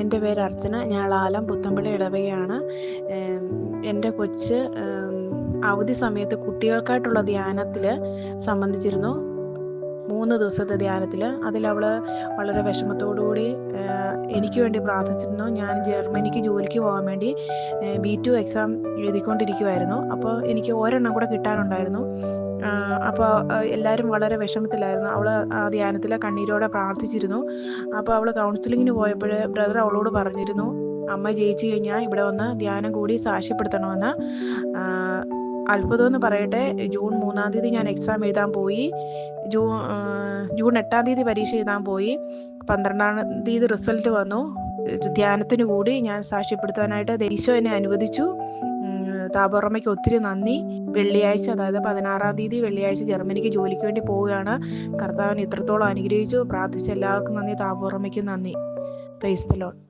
എന്റെ പേര് അർച്ചന. ഞാൻ ലാലം പുത്തമ്പള്ളി ഇടവയാണ് എന്റെ കൊച്ച് അവധി സമയത്ത് കുട്ടികൾക്കായിട്ടുള്ള ധ്യാനത്തിൽ സംബന്ധിച്ചിരുന്നു. മൂന്ന് ദിവസത്തെ ധ്യാനത്തിൽ അതിൽ അവൾ വളരെ വിഷമത്തോടുകൂടി എനിക്ക് വേണ്ടി പ്രാർത്ഥിച്ചിരുന്നു. ഞാൻ ജർമ്മനിക്ക് ജോലിക്ക് പോകാൻ വേണ്ടി ബി ടു എക്സാം എഴുതിക്കൊണ്ടിരിക്കുമായിരുന്നു അപ്പോൾ എനിക്ക് ഒരെണ്ണം കൂടെ കിട്ടാനുണ്ടായിരുന്നു. അപ്പോൾ എല്ലാവരും വളരെ വിഷമത്തിലായിരുന്നു. അവൾ ആ ധ്യാനത്തിൽ കണ്ണീരോടെ പ്രാർത്ഥിച്ചിരുന്നു. അപ്പോൾ അവൾ കൗൺസിലിങ്ങിന് പോയപ്പോൾ ബ്രദർ അവളോട് പറഞ്ഞിരുന്നു അമ്മ ജയിച്ചു കഴിഞ്ഞാൽ ഇവിടെ വന്ന് ധ്യാനം കൂടി സാക്ഷ്യപ്പെടുത്തണമെന്ന്. അത്ഭുതം എന്ന് പറയട്ടെ ജൂൺ മൂന്നാം തീയതി ഞാൻ എക്സാം എഴുതാൻ പോയി. ജൂ ജൂൺ എട്ടാം തീയതി പരീക്ഷ എഴുതാൻ പോയി. പന്ത്രണ്ടാം തീയതി റിസൾട്ട് വന്നു. ധ്യാനത്തിന് കൂടി ഞാൻ സാക്ഷ്യപ്പെടുത്താനായിട്ട് ദേശം എന്നെ അനുവദിച്ചു. താബോറമ്മയ്ക്ക് ഒത്തിരി നന്ദി. വെള്ളിയാഴ്ച അതായത് പതിനാറാം തീയതി വെള്ളിയാഴ്ച ജർമ്മനിക്ക് ജോലിക്ക് വേണ്ടി പോവുകയാണ്. കർത്താവിന് ഇത്രത്തോളം അനുഗ്രഹിച്ചു. പ്രാർത്ഥിച്ച എല്ലാവർക്കും നന്ദി. താബോറമ്മയ്ക്കും നന്ദി. പ്രൈസ്തലോൺ